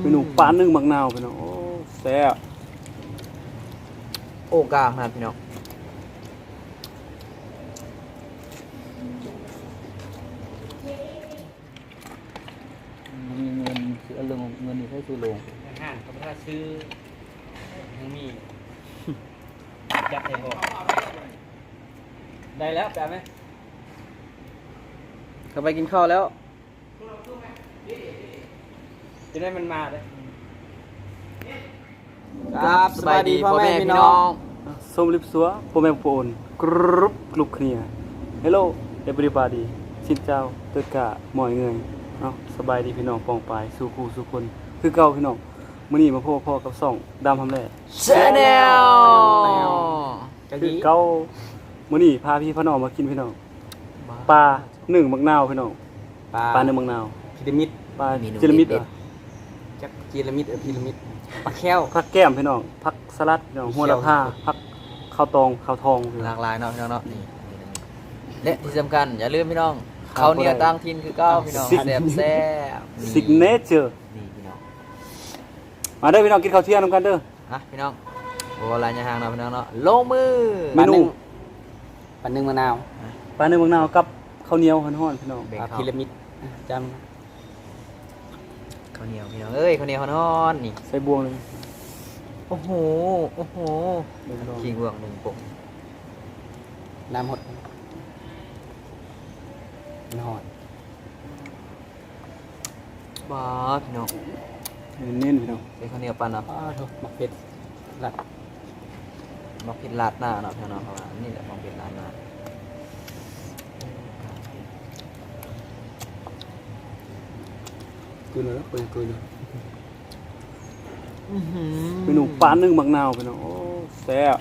เมนูปลานึ่งมักนาวพี่น้องโอ้แซ่บโอ้กลางนะพี่น้องมีเงินซื้อเรื่องเงินนี่ให้ซื้อโรงอาหารเขาถ้าซื้อยังมีจัดให้พอได้แล้วแปลไหมเข้าไปกินข้าวแล้ว จะได้มันมาเลยครับสบายดีพ่อแม่พี่น้องส้มลิปซัวพ่อแม่พ่อโอนกรุบกลุบเคลียร์ Hello everybody สินเจ้าเติดกะหมอยเงยเนาะสบายดีพี่น้องปองปายสู่คู่สู่คน คือเก่าพี่น้องมื้อนี้มาพบพ่อกับซ่องดำทำแร่ชาแนลคือเก่ามื้อนี้พาพี่พ่อน้องมากินพี่น้องปลาหนึ่งมักนาวพี่น้องปลาปลาหนึ่งมักนาวพีระมิดปลาจิรามิดเหรอ จักพีระมิดเออพีระมิดปลาแค้วผักแก้มพี่น้องผักสลัดพี่น้องหัวละผ้าผักข้าวตองข้าวทองพี่หน้อลางกหลายเนาะพี่น้องเนาะนี่และที่สำคัญอย่าลืมพี่น้องข้าวเหนียวต่างถิ่นคือเก้าพี่น้องซิกแซ่บแซ่บนี่ซิกเนเจอร์นี่พี่น้องมาเด้อพี่น้องกินข้าวเที่ยงนำกันเด้อ ฮะพี่น้องโอ้ลายยาหางเนาะพี่น้องเนาะลงมือเมนูปลานึ่งมะนาวปลาเนื้อมังนาวกับข้าวเหนียวฮ้อนๆพี่น้องเบรกปลาข้าวพีระมิดจ ข้าวเหนียวพี่น้องเอ้ยข้าวเหนียวฮ้อนๆนี่ใส่บวงเลยโอ้โหโอ้โหเดี๋ยวพี่น้องขิงเบืองหนึ่งปกำน้ำหดนอนบ้าพี่น้องเน้นๆพี่น้องเป็นข้าวเหนียวปันเนาะอ้าวโถูกมักเผ็ดหลัดมักผิดลาดหน้าเนาะพี่น้องเพราะว่านี่แหละมักผิดลาดหน้า กลืนเลยแล้วกลืนกลืนเลยเมนูปลานึ่งมังนาวพี่น้องโอ้แซ่บ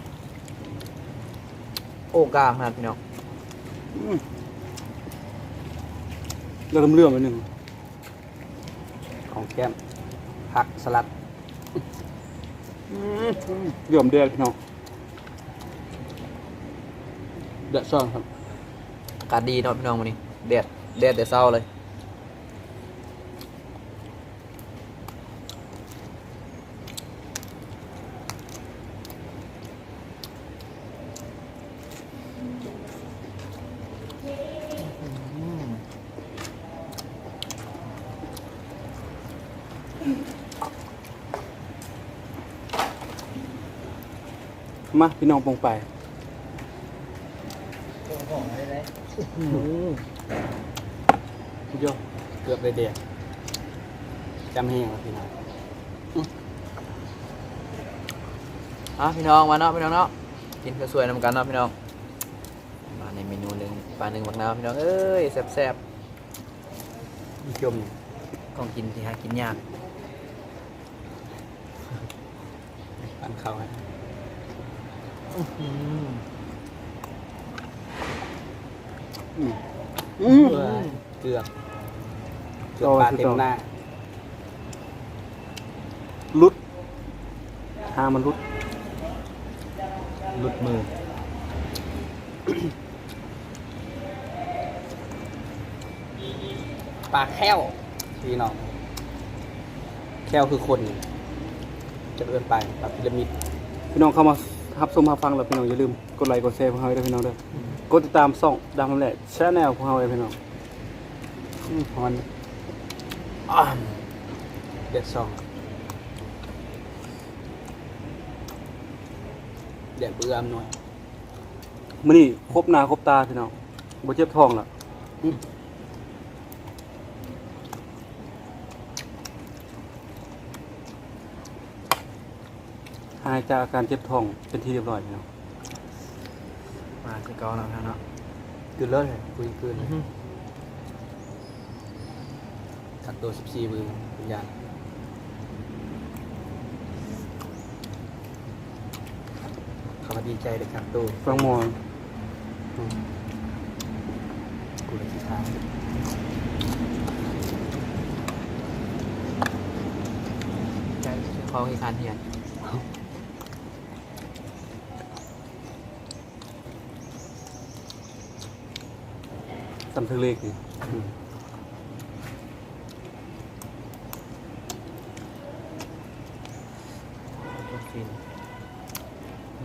โอ้กลางนะพี่น้องอืมแล้วก็เลื่อมไปหนึ่งของแก้มผักสลัดเหลื่อมเดือดพี่น้องเดือดซ่อนครับอากาศดีเนาะพี่น้องวันนี้แดดแดดแต่เช้าเลย มาพี่น้องปองไปโยเกือบเลยเดียวจำแห้งแล้วพี่น้องอะพี่น้องมาเนาะพี่น้องเนาะกินข้าวสวยนำกันเนาะพี่น้องมาในเมนูหนึ่งปลาหนึ่งบักนาวพี่น้องเอ้ยแซ่บอีจมๆของกินที่หากินยากปันเข้าให้ อืมอืมอืมเกือบเกือบปลาเต็มหน้าลุดหามันลุดหลุดมือ ปลาแค้วพี่น้อง แค้วคือคน จะเอื้อนไปปลาพีระมิด พี่น้องเข้ามา รับชมรับฟังแล้วพี่น้องอย่าลืมกดไลค์กดแชร์พวกเราด้วยพี่น้องเด้อกดติดตามซ่องดำทำแร่ชแนลของเราเลยพี่น้องอืมฮอนอ้ามเด็ดสองเด็ดเบื่อมหน่อยมื้อนี้ครบหน้าครบตาพี่น้องบ่เจ็บท้องละ อืม หายจากอาการเจ็บท้องเป็นที่เรียบร้อยพี่น้องมาที่เกาเนาะพี่น้องเนาะคืนเลยคุยคืนเลยกักตัวสิบสี่มือวิญญาณเขาก็ดีใจเลยกักตัวฟังหมออืมกูเลยที่ทางใจคอที่คานเทียน ตำทะเลกิน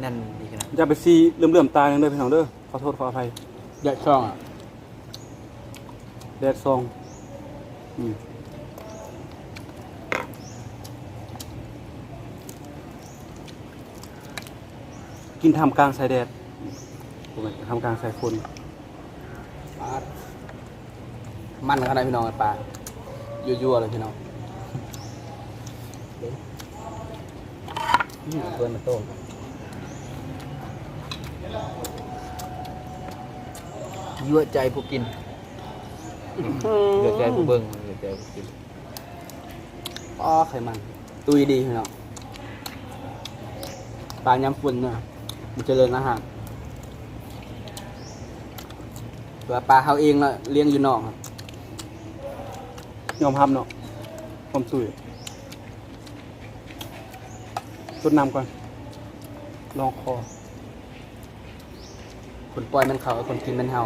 แน่นดีขนาดอย่าไปซีเรื่มเรื่มตายนั่นเลยพี่น้องเด้อขอโทษขออภัยแดดซองอะแดดซองอืมกินทำกลางสายแดดผมทำกลางสายฝน มันขนาดพี่น้องไอ้ปลายั่วๆเลยพี่น้องอืมเพื่อนมาโต้มยั่วใจผู้กินยั่วใจผู้เบิ่งยั่วใจผู้กินอ๋อไขมัน ตุยดีพี่น้องปลาย้ำฝุ่นเนาะมันเจริญอาหารตัวปลาเขาเองละเลี้ยงอยู่นอกครับ ยอมรับเนาะความสุยรดน้ำก่อน ลองคอ คนปล่อยมันเขาคนกินมันเฮา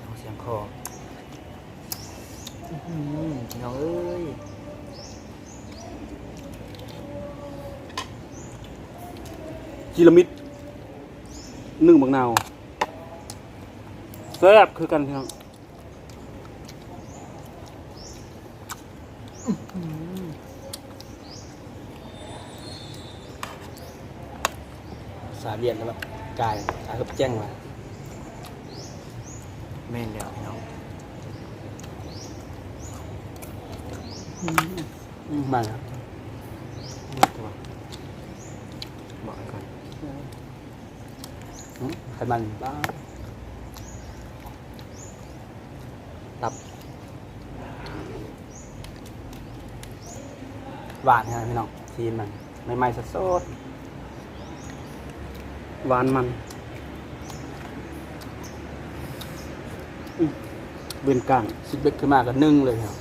เอาเสียงคออื้อหือพี่น้องเอ้ยจิรามิดนึ่งบักนาวแซ่บคือกันพี่น้องาเบียนแล้วแบบกายสาเฮึบแจ้งมาแม่นแล้วพี่น้องอืมมาครับนี่ตัวบอกไว้ก่อนอืมไขมันบ้าตับ หวานครับพี่น้องทีมมันไม่ไหม้สด หวานมันเบนกลางซิดเบ็กขึ้นมาก็นึ่งเลยครับ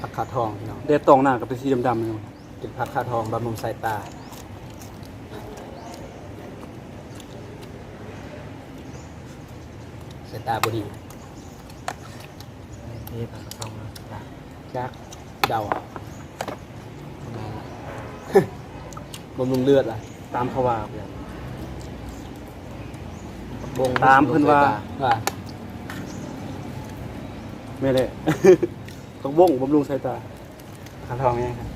ผักขาทองพี่น้องแดดตองหน้ากับเป็นสีดำๆเลยกินผักขาทองบำรุงสายตาายตาบดีนี่ผักกระเพรานะจ้ะจักเดาอะประมาณนั้นบำรุงเลือดอะ ตามเขาว่าบงตามเพิ่นว่าว่าไม่เลยต้องบ่งบำรุงสายตาขาทองไงครับ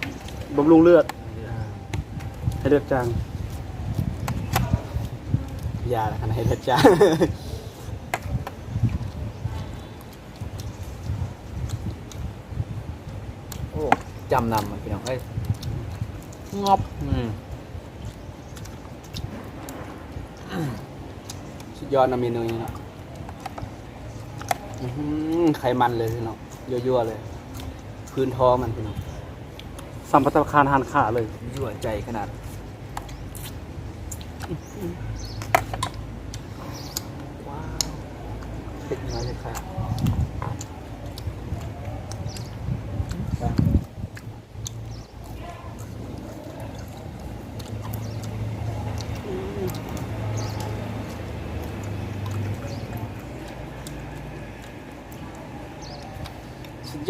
บำรุงเลือดอ่าให้เลือดจางยาละคันให้เลือดจ้าโอ้ จำนำมันพี่น้องเอ้ยงอบอืมสุดยอดนะเมนูนี้เนาะอื้อหือไขมันเลยพี่น้องยั่วๆเลย พื้นท้องมันพี่น้องสัมปทานคารหันขาเลยยั่วใจขนาด ว้าวเผ็ดน้อยเลยค่ะ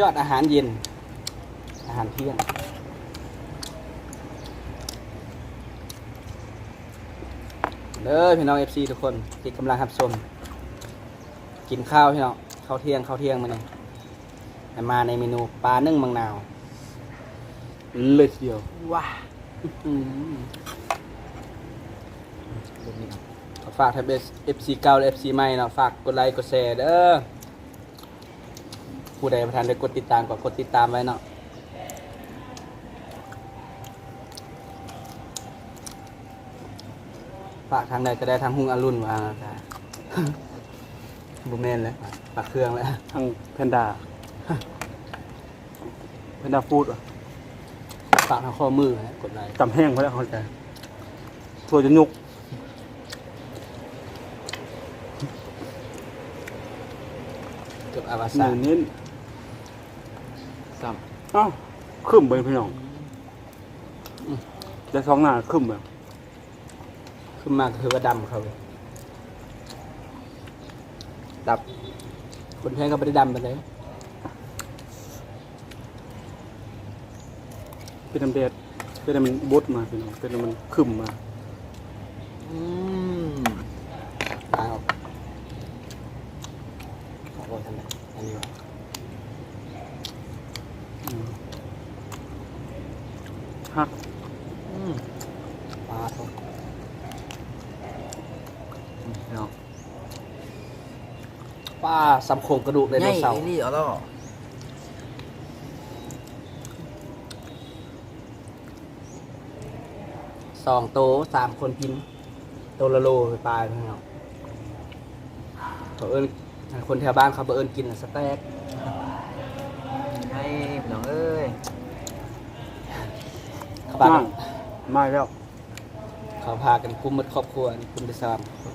อดอาหารเย็น อาหารเที่ยง เด้อพี่น้อง FC ทุกคนที่กำลังรับชมกินข้าวพี่น้องข้าวเที่ยงข้าวเที่ยงมาเนี่ยมาในเมนูปลานึ่งมังนาวเลยทีเดียวว้าอืมลูกนี้ครับฝากทาง FC เก่าและ FC ใหม่เนาะฝากกดไลค์กดแชร์เด้อ ผู้ใดประทานได้กดติดตามก็กดติดตามไว้เนาะฝากทางใดก็ได้ทางหุงอรุณว่าจ้ะบุเมนเลยฝากเครื่องแล้วทางแพนด้าแพนด้าฟู้ดอะฝากทางข้อมือนะกดไลค์จำแห้งไว้แล้วเข้าใจถั่วจะยุกจบอาวหสานึ่นงนิ้น ซ้อ้าวขึ้นไปพี่น้องได้สองหน้าขึ้นแบบขขึ้นมาก็คือว่าดำเขาเลยดับ คนแทงก็ไม่ได้ดำไปเลยเป็นน้ำแดดเป็นน้ำมันบดมาพี่น้องเป็นน้ำมันขึ้มมาอืมล้างออกขอโทษท่านนะอันนี้วะ อืมฮัก อืม ปลาทอง เนาะปลาสำโครงกระดูกไดโนเสาร์ใหญ่นี่เอาล่ะสองโตสามคนกิน โตละโลไปปลาพี่น้องเขาเอิญคนแถวบ้านเขาเบเอิญกินน่ะสเต็กให้พี่น้องเอ้ยเขาพามากันมาอีกแล้ว เขาพากันกุมหมดครอบครัวนี่กุมได้สามคน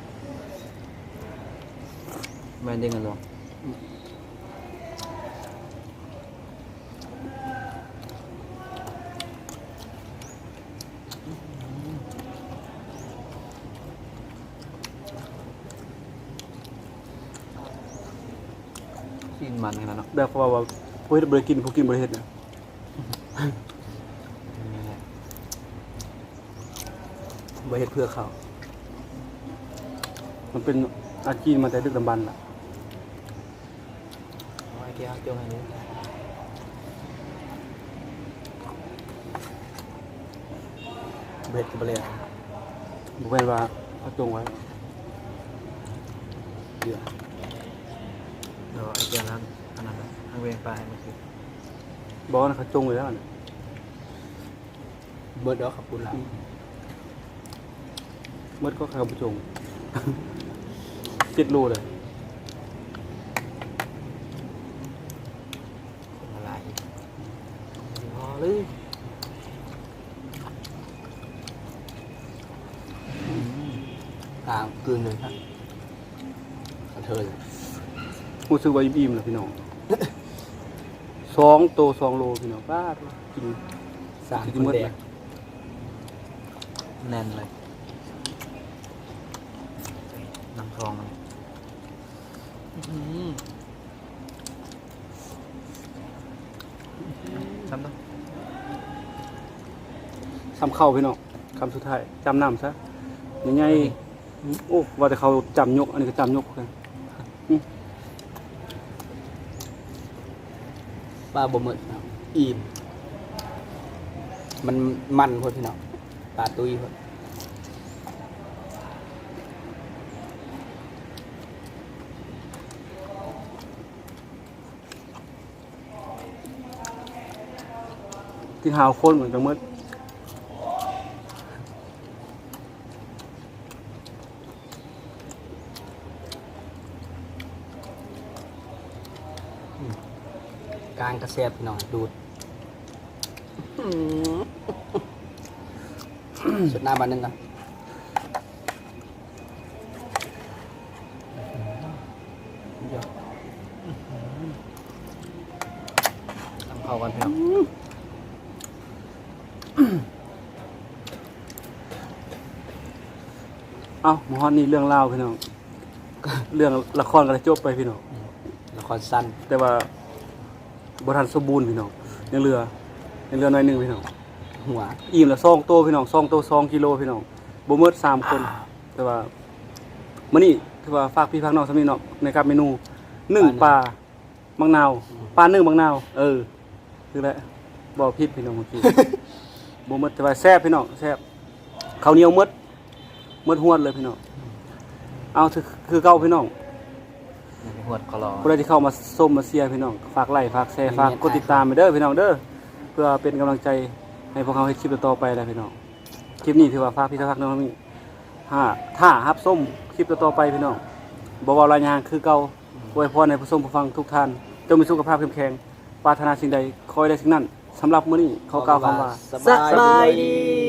ไหมบ่ได้ละมันรวมอะเก็บมันรวมชดกินเลยบ่แม่นดึงกันรวมกินมันขนาดเนาะแบบว่าว่าผู้เฮ็ดบ่ได้กินผู้กินบ่ได้เฮ็ดนะบ่เฮ็ดเพื่อเขา มันเป็นอาชีพมาแต่ดึกดำบรรพ์ล่ะ เอาไอ้แก้วจงให้ดูบ่เฮ็ดก็บ่เลยบ่แม่นว่าเอาจงไว้เดี๋ยวเดี๋ยวไอ้แก้วนั้นอันนั้นทางเวียงปลายมันคือบ่นะเขาจงไว้แล้วน่ะเบิดดอกขับปุ่นละเมื่อก็เขาบ่จงเจ็ดโลเลย คนละลายอีกพอเลย กลางกลืนเลยครับกระเทย รู้สึกว่าอิ่มๆแล้วพี่น้องสองโตสองโลพี่น้องป้าดกินสามกิคนหมดแดเลกยแน่นเลยน้ำทองมันซ้ำต้องซ้ำเข้าพี่น้องคำสุดท้ายจำน้ำซะยังไงโอ้ว่าแต่เขาจำยก อันนี้ก็จำยกกัน ปลาบ่หมดเนาะอิ่มมันมันพอพี่น้องปลาตุยพอกินหาวคนเหมือนกันเมื่อ กลางกระแซบพี่น้องดูดสุดหน้าบานหนึงกันเดี๋ยวน้ำเข้ากันพี่น้องเอ้าหมอฮอนนี่เรื่องเล่าวพี่น้อง เรื่องละครก็ได้จบไปพี่น้อง ละครสั้นแต่ว่า บทันสมบูรณ์พี่น้องยังเหลือยังเหลือหน่อยหนึ่งพี่น้องหัวอิ่มละซองโตพี่น้องซองโตซองกิโลพี่น้องบ่เมิดสามคนแต่ว่ามื้อนี้ถือว่าฝากพี่ฝากน้องสำนี้เนาะในกับเมนูนึ่งปลามังนาวปลานึ่งมังนาวเออคือแหละบ่ผิดพี่น้องเมื่อกี้บ่หมดแต่ว่าแซ่บพี่น้องแซ่บข้าวเหนียวหมดหมดหวดเลยพี่น้องเอาคือคือเก่าพี่น้อง วดคอรอผู้ใดที่เข้ามาส้มมาเชียร์พี่น้องฝากไลค์ฝากแชร์ฝากกดติดตามไปเด้อพี่น้องเด้อเพื่อเป็นกำลังใจให้พวกเขาเฮ็ดคลิปต่อๆไปแหล้วพี่น้องคลิปนี้ถือว่าฝากพี่ทักน้องนี่ถ้าถ้ารับส้มคลิปต่อๆไปพี่น้องบ่เว้ารายงานคือเก่าอวยพรให้ผู้ชมผู้ฟังทุกท่านจงมีสุขภาพเข้มแข็งปรารถนาสิ่งใดขอให้ได้สิ่งนั้นสำหรับมื้อนี้ขอกล่าวคำว่าสบายดี